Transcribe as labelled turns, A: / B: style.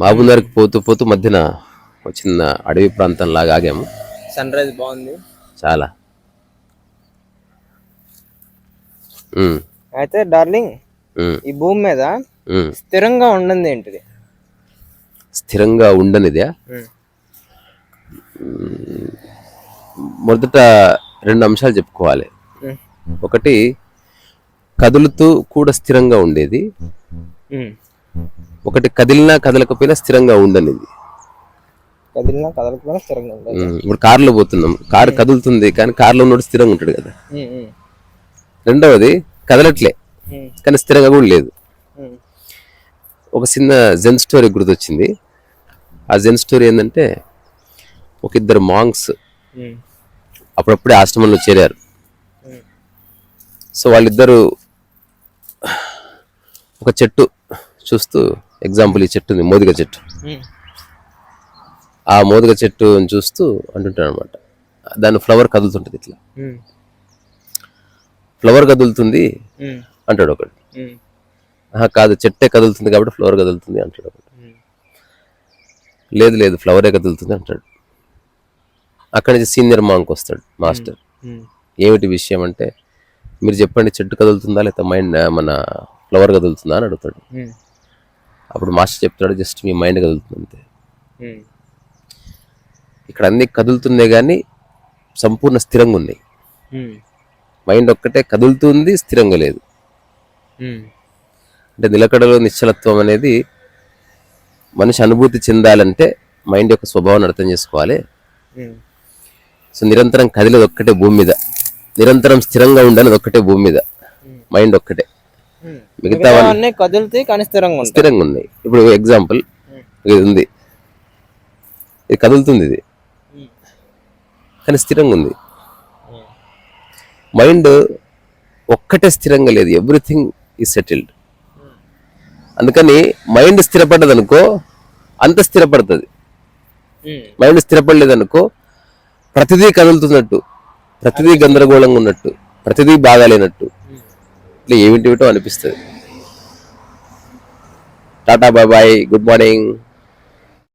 A: మహబూబ్నగర్కి పోతూ పోతూ మధ్యన చిన్న అడవి ప్రాంతం లాగా ఆగాము.
B: సన్ రైజ్ బాగుంది.
A: చాలా.
B: అయితే డార్లింగ్ ఈ భూమి మీద. స్థిరంగా ఉండింది ఏంటిది?
A: స్థిరంగా ఉండనిదే? మొదట రెండు అంశాలు చెప్పుకోవాలి. ఒకటి కదులుతూ కూడా స్థిరంగా ఉండేది. ఒకటి కదిలినా కదలకపోయినా స్థిరంగా ఉండనిది.
B: కదిలినా కదలకపోయినా స్థిరంగా
A: ఇప్పుడు కారులో పోతున్నాం. కారు కదులుతుంది కానీ కారులో ఉన్నోడు స్థిరంగా ఉంటాడు కదా. రెండవది కదలట్లే కానీ స్థిరంగా కూడా లేదు. ఒక చిన్న జెన్ స్టోరీ గుర్తొచ్చింది. ఆ జెన్ స్టోరీ ఏంటంటే ఒక ఇద్దరు మాంగ్స్ అప్పుడప్పుడే ఆశ్రమంలో చేరారు. సో వాళ్ళిద్దరూ ఒక చెట్టు చూస్తూ ఎగ్జాంపుల్ ఈ చెట్టు ఉంది మోదిగ చెట్టు. ఆ మోదిగ చెట్టు చూస్తూ అంటుంటాడు అనమాట దాని ఫ్లవర్ కదులుతుంటుంది ఇట్లా. ఫ్లవర్ కదులుతుంది అంటాడు ఒకడు. ఆహా కాదు చెట్టే కదులుతుంది కాబట్టి ఫ్లవర్ కదులుతుంది అంటాడు ఒకడు.
B: ఉమ్,
A: లేదు లేదు ఫ్లవరే కదులుతుంది అంటాడు. అక్కడి నుంచి సీనియర్ మాంక్ వస్తాడు మాస్టర్. ఏమిటి విషయం అంటే మీరు చెప్పండి చెట్టు కదులుతుందా లేదా మైండ్ మన ఫ్లవర్ కదులుతుందా అని అడుగుతాడు. అప్పుడు మాస్టర్ చెప్తాడు జస్ట్ మీ మైండ్ కదులుతుంది అంతే. ఇక్కడ అన్ని కదులుతున్నాయి కానీ సంపూర్ణ స్థిరంగా ఉన్నాయి. మైండ్ ఒక్కటే కదులుతుంది స్థిరంగా లేదు. అంటే నిలకడలో నిశ్చలత్వం అనేది మనిషి అనుభూతి చెందాలంటే మైండ్ యొక్క స్వభావాన్ని అర్థం చేసుకోవాలి. సో నిరంతరం కదిలేది ఒక్కటే భూమి మీద. నిరంతరం స్థిరంగా ఉండేది ఒక్కటే భూమి మీద. మైండ్ ఒక్కటే. మిగతా
B: అవన్నీ కదులుతాయి కానీ స్థిరంగా
A: స్థిరంగా ఉన్నాయి. ఇప్పుడు ఎగ్జాంపుల్ ఇది ఉంది. ఇది కదులుతుంది ఇది. కానీ స్థిరంగా ఉంది. మైండ్ ఒక్కటే స్థిరంగా లేదు. ఎవ్రీథింగ్ ఈజ్ సెటిల్డ్ అందుకని మైండ్ స్థిరపడ్డది అనుకో అంత స్థిరపడుతుంది. మైండ్ స్థిరపడలేదు అనుకో ప్రతిదీ కదులుతున్నట్టు ప్రతిదీ గందరగోళంగా ఉన్నట్టు ప్రతిదీ బాగాలేనట్టు. ఇట్లా ఏమిటివిటో అనిపిస్తుంది. Tata bye bye good morning.